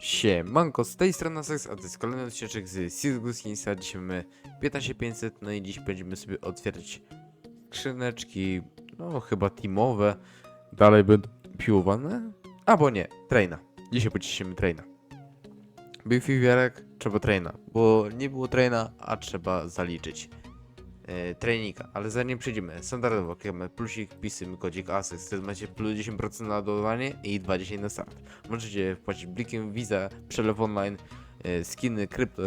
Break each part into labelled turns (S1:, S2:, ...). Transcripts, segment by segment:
S1: Siemanko, z tej strony Sex, a to jest kolejny odcinek z Cisgus Insta. Dzisiaj mamy 15500, no i dziś będziemy sobie otwierać skrzyneczki, no chyba teamowe. Dalej będą piłowane? Albo nie, traina. Dzisiaj pociszymy traina. Był fiwiarek, trzeba traina, bo nie było traina, a trzeba zaliczyć e. Ale zanim przejdziemy, standardowo klikamy plusik, pisy, kodzik ASEX, wtedy macie plus 10% na dodawanie i 20 na start. Możecie wpłacić blikiem Visa, przelew online, e, skiny, krypto,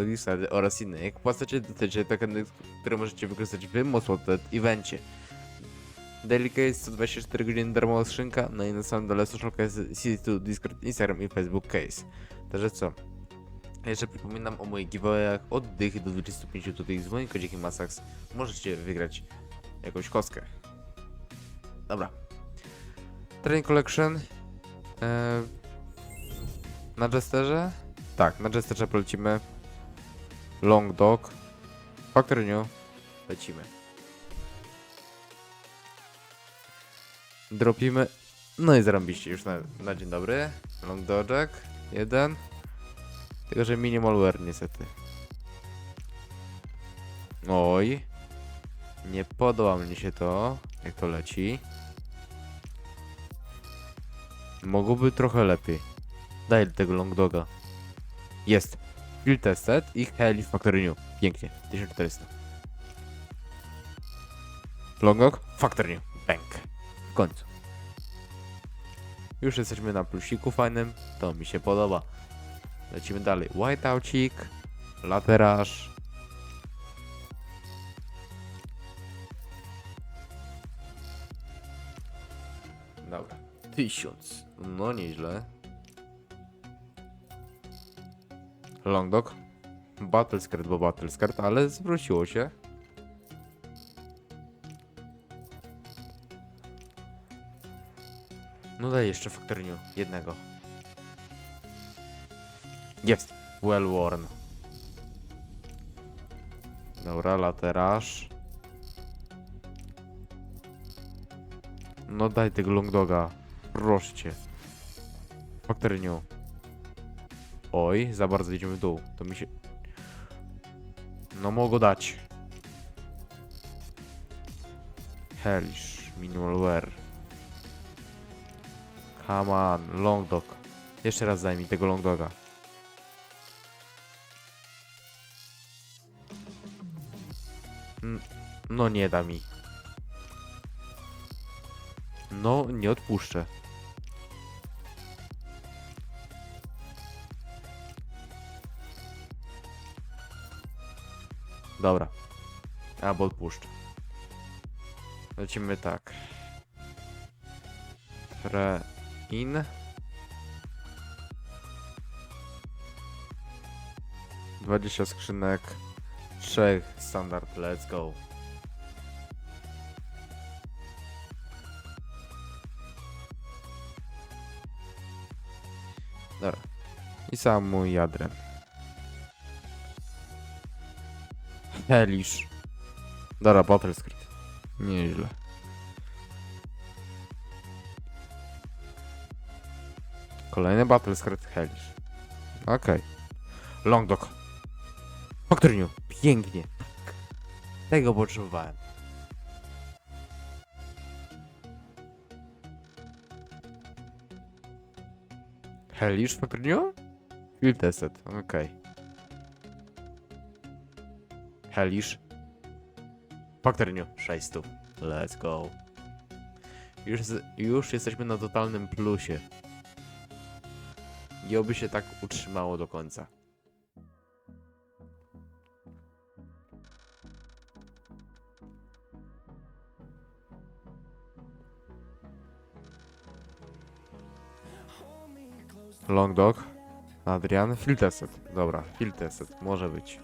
S1: oraz inne. Jak płacacie, dostajecie tokeny, które możecie wykorzystać w Mosłotet evencie. Daily Case 124 godziny darmowa skrzynka, no i na samym dole social case, CD2, Discord, Instagram i Facebook Case. Także co? Jeszcze przypominam o moich giveawayach od dych do 25 tutaj z moim kodzikiem Masax możecie wygrać jakąś kostkę. Dobra. Train Collection. Eee, na Jesterze? Tak, na Jesterze polecimy. Long Dog. Factory New. Lecimy. Dropimy. No i zarobiście już na, na dzień dobry. Long Dodgek. Jeden. Tylko, że minimalware niestety. Oj. Nie podoba mi się to, jak to leci. Mogłoby trochę lepiej. Daj tego long doga. Jest. Field tested i Heli Factory New. Pięknie. 1400. Long dog? Factory New. Bang. W końcu. Już jesteśmy na plusiku fajnym. To mi się podoba. Lecimy dalej. Whiteoutik. Lateraż. Dobra. Tysiąc. No nieźle. Long dog. Battle skirt, bo battle skirt, ale zwróciło się. No daj jeszcze Factory New. Jednego. Jest. Well worn. Dobra, lateraż. No daj tego long doga. Proszę cię. Factory New. Oj, za bardzo idziemy w dół. To mi się... No mogło dać. Hellish. Minimal wear. Come on, long dog. Jeszcze raz daj mi tego long No nie da mi. No, nie odpuszczę. Dobra. Albo odpuszczę. Lecimy tak. Tre in. Dwadzieścia skrzynek. Trzech standard, let's go. Dobra. I sam mój jadrem. Helisz. Dobra, battle script. Nieźle. Kolejny battle script Helisz. Okej. Long dog. Factory New. Pięknie. Tak. Tego potrzebowałem. Hellish Factory New? Field tested. Okej. Hellish. Factory New. 600. Let's go. Już, już jesteśmy na totalnym plusie. I oby się tak utrzymało do końca. Long dog. Adrian. Field tested. Dobra, field tested. Może być.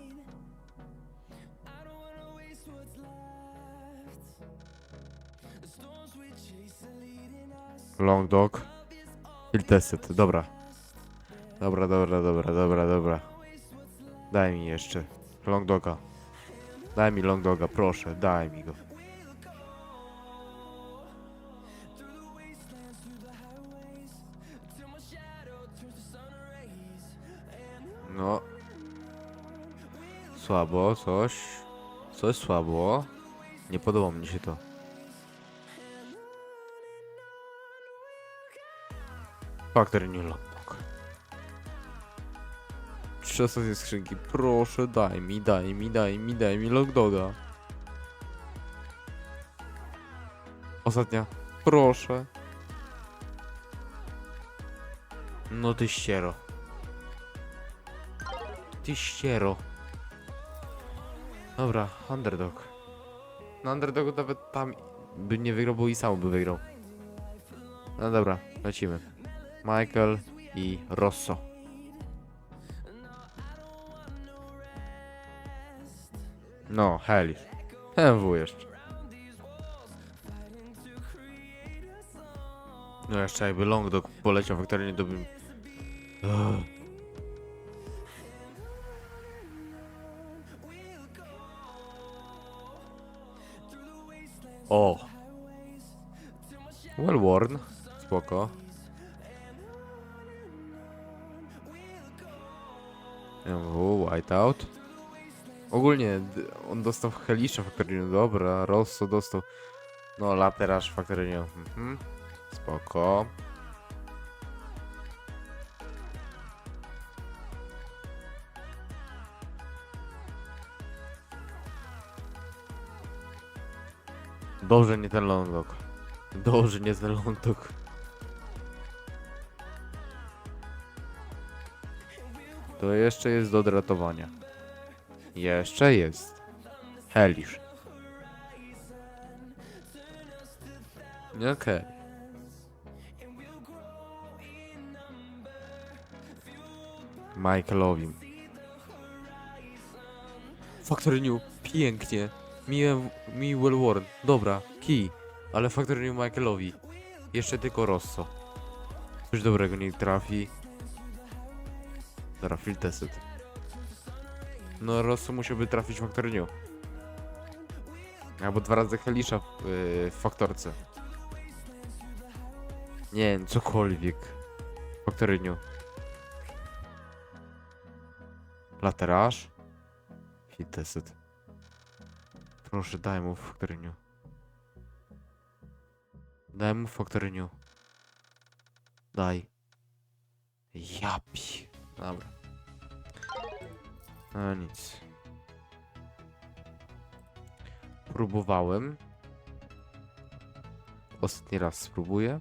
S1: Long dog. Field tested. Dobra. Dobra, dobra, dobra, dobra, dobra. Daj mi jeszcze. Long doga. Daj mi long doga, proszę. Daj mi go. No. Słabo, coś. Coś słabo. Nie podoba mi się to. Factory New Lockdock. Trzy ostatnie skrzynki. Proszę, daj mi, daj mi, daj mi, daj mi Lockdoga. Ostatnia. Proszę. No ty ściero. Ty ściero. Dobra, underdog. No underdog nawet tam by nie wygrał, bo i sam by wygrał. No dobra, lecimy. Michael i Rosso. No, Heli. MW jeszcze. No jeszcze jakby Longdog poleciał faktorynie, to bym... Ugh. O! Well worn. Spoko. MW, whiteout. Ogólnie on dostał Helisza faktorynie, dobra. Rosso dostał... No, lateraż faktorynie. Mhm. Spoko. Dobrze, nie ten longlock. Dobrze, nie ten longlock. To jeszcze jest do odratowania. Jeszcze jest. Helisz. Okej. Michaelowi. Factory New, pięknie. Miłem, mi well worn. Dobra, key. Ale Factory Michaelowi. Jeszcze tylko Rosso. Coś dobrego nie trafi. Dobra, field tested. No Rosso musiałby trafić Factory New. Albo dwa razy Helisza w, yy, w Faktorce. Nie wiem, cokolwiek. Factory New. Lateraż. Field tested. Proszę, daj mu w. Daj mu w. Daj. Japi. Dobra. No nic. Próbowałem. Ostatni raz spróbuję.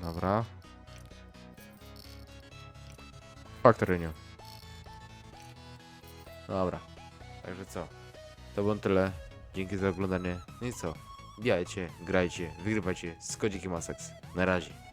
S1: Dobra. Faktoryniu. Dobra. Także co? To było tyle. Dzięki za oglądanie. No i co? Bijajcie, grajcie, wygrywajcie z kodzikiem Asex. Na razie.